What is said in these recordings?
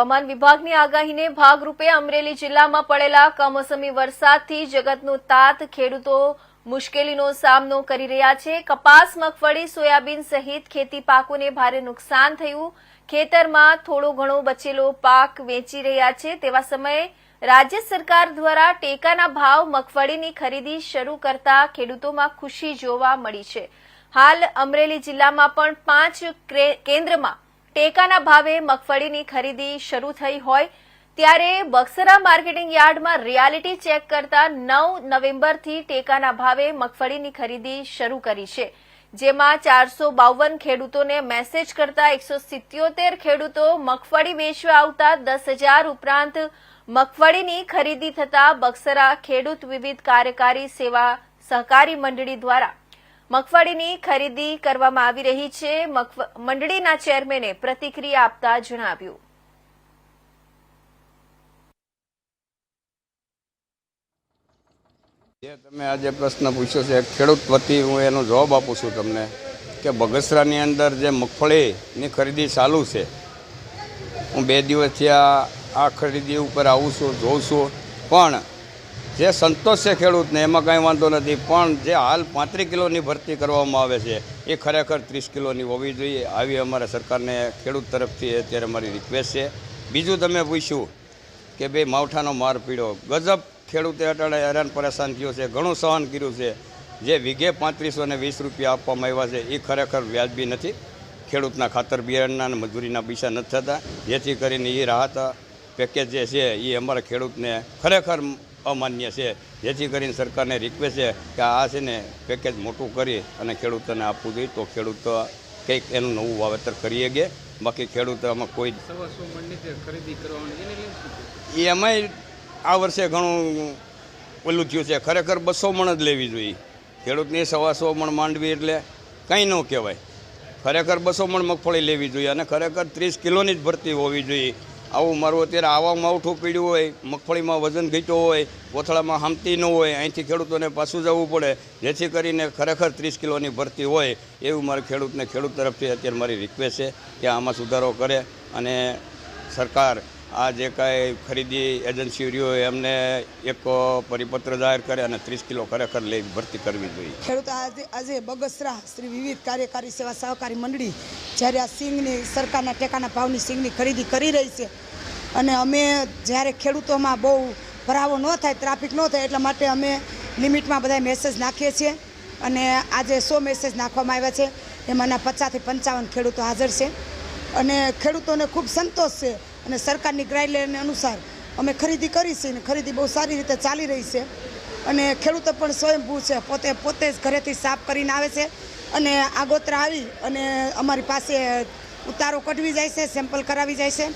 હવામાન વિભાગની આગાહીને ભાગરૂપે અમરેલી જિલ્લામાં પડેલા કમોસમી વરસાદથી જગતનું તાત, ખેડૂતો મુશ્કેલીનો સામનો કરી રહ્યા છે. કપાસ, મગફળી, સોયાબીન સહિત ખેતી પાકોને ભારે નુકસાન થયું. ખેતરમાં થોડો ઘણો બચેલો પાક વેચી રહ્યા છે. તેવા સમયે રાજ્ય સરકાર દ્વારા ટેકાના ભાવ મગફળીની ખરીદી શરૂ કરતા ખેડૂતોમાં ખુશી જોવા મળી છે. હાલ અમરેલી જિલ્લામાં પણ પાંચ કેન્દ્રમાં ટેકાના ભાવે મગફળીની ખરીદી શરૂ થઈ હોય ત્યારે બક્સરા માર્કેટિંગ યાર્ડમાં રિયાલિટી ચેક કરતા નવ નવેમ્બરથી ટેકાના ભાવે મગફળીની ખરીદી શરૂ કરી છે, જેમાં ચારસો બાવન ખેડૂતોને મેસેજ કરતા એકસો સિત્યોતેર ખેડૂતો મગફળી વેચવા આવતા દસ હજાર ઉપરાંત મગફળીની ખરીદી થતા બક્સરા ખેડૂત વિવિધ કાર્યકારી સેવા સહકારી મંડળી દ્વારા મગફળીની ખરીદી કરવામાં આવી રહી છે. મંડળીના ચેરમેને પ્રતિક્રિયા આપતા જણાવ્યું. જે તમે આજે પ્રશ્ન પૂછ્યો છે, ખેડૂત વતી હું એનો જવાબ આપું છું તમને કે બગસરાની અંદર જે મગફળીની ખરીદી ચાલુ છે, હું બે દિવસથી આ આ ખરીદી ઉપર આવું છું, જોઉં છું. પણ જે સંતોષ છે ખેડૂતને, એમાં કાંઈ વાંધો નથી. પણ જે હાલ પાંત્રીસ કિલોની ભરતી કરવામાં આવે છે, એ ખરેખર ત્રીસ કિલોની હોવી જોઈએ. આવી અમારે સરકારને ખેડૂત તરફથી અત્યારે મારી રિક્વેસ્ટ છે. બીજું તમે પૂછ્યું કે ભાઈ માવઠાનો માર પીડ્યો ગજબ ખેડૂતે અટાળે હેરાન પરેશાન થયો છે, ઘણું સહન કર્યું છે. જે વીઘે પાંત્રીસો ને વીસ રૂપિયા આપવામાં આવ્યા છે, એ ખરેખર વ્યાજબી નથી. ખેડૂતના ખાતર બિયારણના અને મજૂરીના પૈસા નથી થતા. જેથી કરીને એ રાહત પેકેજ જે છે એ અમારા ખેડૂતને ખરેખર અમાન્ય છે. જેથી કરીને સરકારને રિક્વેસ્ટ છે કે આ છે ને પેકેજ મોટું કરી અને ખેડૂતોને આપવું જોઈએ. તો ખેડૂત કંઈક એનું નવું વાવેતર કરીએ કે બાકી ખેડૂત આમાં કોઈ ખરીદી એમાંય આ વર્ષે ઘણું ઓલું થયું છે. ખરેખર બસો મણ જ લેવી જોઈએ. ખેડૂતની સવા સો મણ માંડવી એટલે કંઈ ન કહેવાય. ખરેખર બસો મણ મગફળી લેવી જોઈએ અને ખરેખર ત્રીસ કિલોની જ ભરતી હોવી જોઈએ. આવું મારું અત્યારે આવા માવઠું પીડ્યું હોય, મગફળીમાં વજન ઘીટો હોય કોથળામાં હામતી ન હોય, અહીંથી ખેડૂતોને પાછું જવું પડે. જેથી કરીને ખરેખર ત્રીસ કિલોની ભરતી હોય એવું મારે ખેડૂતને ખેડૂત તરફથી અત્યારે મારી રિક્વેસ્ટ છે કે આમાં સુધારો કરે અને સરકાર આ જે કાંઈ ખરીદી એજન્સી રહ્યો એમને એક પરિપત્ર જાહેર કરે અને ત્રીસ કિલો ખરેખર લઈ ભરતી કરવી જોઈએ. ખેડૂત આજે આજે બગસરા શ્રી વિવિધ કાર્યકારી સેવા સહકારી મંડળી, જ્યારે આ સિંગની સરકારના ટેકાના ભાવની સિંગની ખરીદી કરી રહી છે અને અમે જ્યારે ખેડૂતોમાં બહુ ભરાવો ન થાય, ટ્રાફિક ન થાય, એટલા માટે અમે લિમિટમાં બધા મેસેજ નાખીએ છીએ અને આજે સો મેસેજ નાખવામાં આવ્યા છે. એમાંના પચાસથી પંચાવન ખેડૂતો હાજર છે અને ખેડૂતોને ખૂબ સંતોષ છે અને સરકારની ગાઈડલાઈન અનુસાર અમે ખરીદી કરી છે અને ખરીદી બહુ સારી રીતે ચાલી રહી છે. અને ખેડૂતો પણ સ્વયંભૂ છે. પોતે પોતે જ ઘરેથી સાફ કરીને આવે છે અને આગોતરા આવી અને અમારી પાસે ઉતારો કઢવી જાય છે, સેમ્પલ કરાવી જાય છે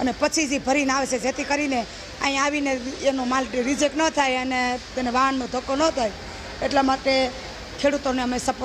અને પછી જ ભરીને આવે છે. જેથી કરીને અહીં આવીને એનો માલ રિજેક્ટ ન થાય અને તેને વાહનનો ધક્કો ન થાય. એટલા માટે ખેડૂતોને અમે સપોર્ટ